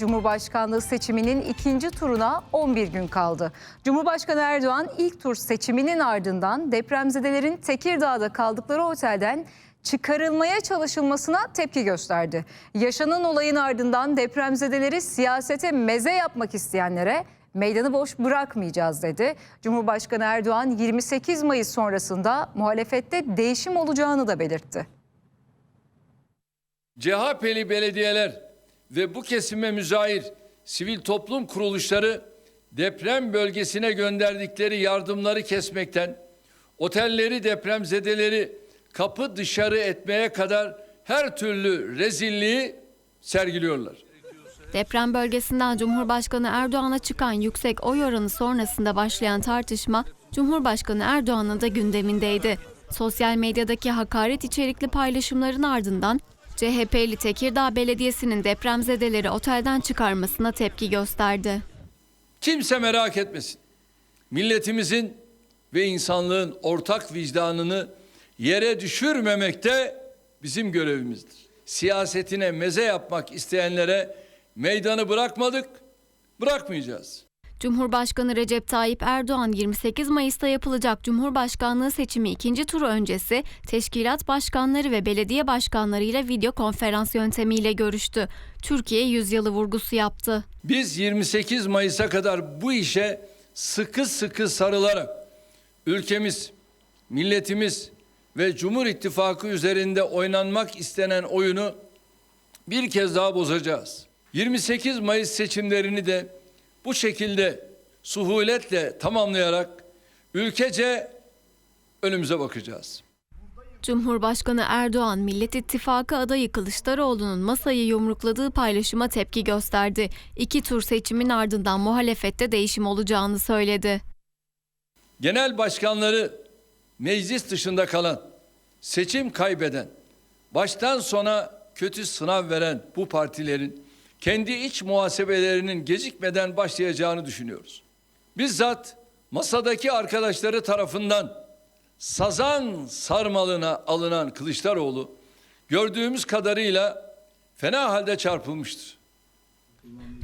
Cumhurbaşkanlığı seçiminin ikinci turuna 11 gün kaldı. Cumhurbaşkanı Erdoğan ilk tur seçiminin ardından depremzedelerin Tekirdağ'da kaldıkları otelden çıkarılmaya çalışılmasına tepki gösterdi. Yaşanan olayın ardından depremzedeleri siyasete meze yapmak isteyenlere meydanı boş bırakmayacağız dedi. Cumhurbaşkanı Erdoğan 28 Mayıs sonrasında muhalefette değişim olacağını da belirtti. CHP'li belediyeler ve bu kesime müzahir sivil toplum kuruluşları deprem bölgesine gönderdikleri yardımları kesmekten, otelleri depremzedeleri kapı dışarı etmeye kadar her türlü rezilliği sergiliyorlar. Deprem bölgesinden Cumhurbaşkanı Erdoğan'a çıkan yüksek oy oranı sonrasında başlayan tartışma Cumhurbaşkanı Erdoğan'ın da gündemindeydi. Sosyal medyadaki hakaret içerikli paylaşımların ardından CHP'li Tekirdağ Belediyesi'nin depremzedeleri otelden çıkarmasına tepki gösterdi. Kimse merak etmesin. Milletimizin ve insanlığın ortak vicdanını yere düşürmemekte bizim görevimizdir. Siyasetine meze yapmak isteyenlere meydanı bırakmadık, bırakmayacağız. Cumhurbaşkanı Recep Tayyip Erdoğan 28 Mayıs'ta yapılacak Cumhurbaşkanlığı seçimi ikinci turu öncesi teşkilat başkanları ve belediye başkanlarıyla video konferans yöntemiyle görüştü. Türkiye yüzyılı vurgusu yaptı. Biz 28 Mayıs'a kadar bu işe sıkı sıkı sarılarak ülkemiz, milletimiz ve Cumhur İttifakı üzerinde oynanmak istenen oyunu bir kez daha bozacağız. 28 Mayıs seçimlerini de bu şekilde suhuletle tamamlayarak ülkece önümüze bakacağız. Cumhurbaşkanı Erdoğan, Millet İttifakı adayı Kılıçdaroğlu'nun masayı yumrukladığı paylaşıma tepki gösterdi. İki tur seçimin ardından muhalefette değişim olacağını söyledi. genel başkanları meclis dışında kalan, seçim kaybeden, baştan sona kötü sınav veren bu partilerin kendi iç muhasebelerinin gecikmeden başlayacağını düşünüyoruz. Bizzat masadaki arkadaşları tarafından sazan sarmalına alınan Kılıçdaroğlu gördüğümüz kadarıyla fena halde çarpılmıştır.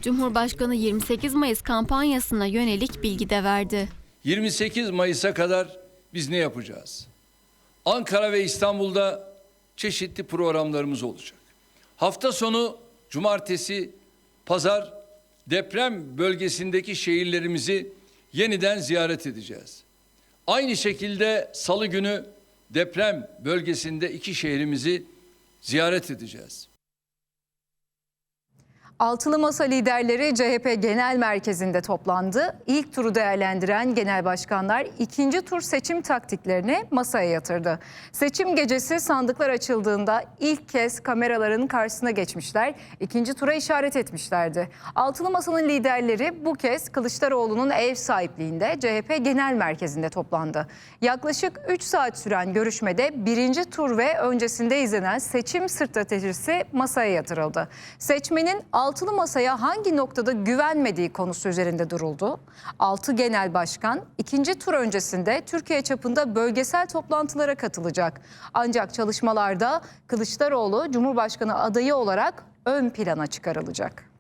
Cumhurbaşkanı 28 Mayıs kampanyasına yönelik bilgi de verdi. 28 Mayıs'a kadar biz ne yapacağız? Ankara ve İstanbul'da çeşitli programlarımız olacak. Hafta sonu cumartesi, pazar deprem bölgesindeki şehirlerimizi yeniden ziyaret edeceğiz. Aynı şekilde salı günü deprem bölgesinde iki şehrimizi ziyaret edeceğiz. Altılı Masa liderleri CHP Genel Merkezi'nde toplandı. İlk turu değerlendiren genel başkanlar ikinci tur seçim taktiklerini masaya yatırdı. Seçim gecesi sandıklar açıldığında ilk kez kameraların karşısına geçmişler, ikinci tura işaret etmişlerdi. Altılı Masa'nın liderleri bu kez Kılıçdaroğlu'nun ev sahipliğinde CHP Genel Merkezi'nde toplandı. Yaklaşık 3 saat süren görüşmede birinci tur ve öncesinde izlenen seçim stratejisi masaya yatırıldı. Seçmenin altılı masaya hangi noktada güvenmediği konusu üzerinde duruldu. Altı genel başkan ikinci tur öncesinde Türkiye çapında bölgesel toplantılara katılacak. Ancak çalışmalarda Kılıçdaroğlu Cumhurbaşkanı adayı olarak ön plana çıkarılacak.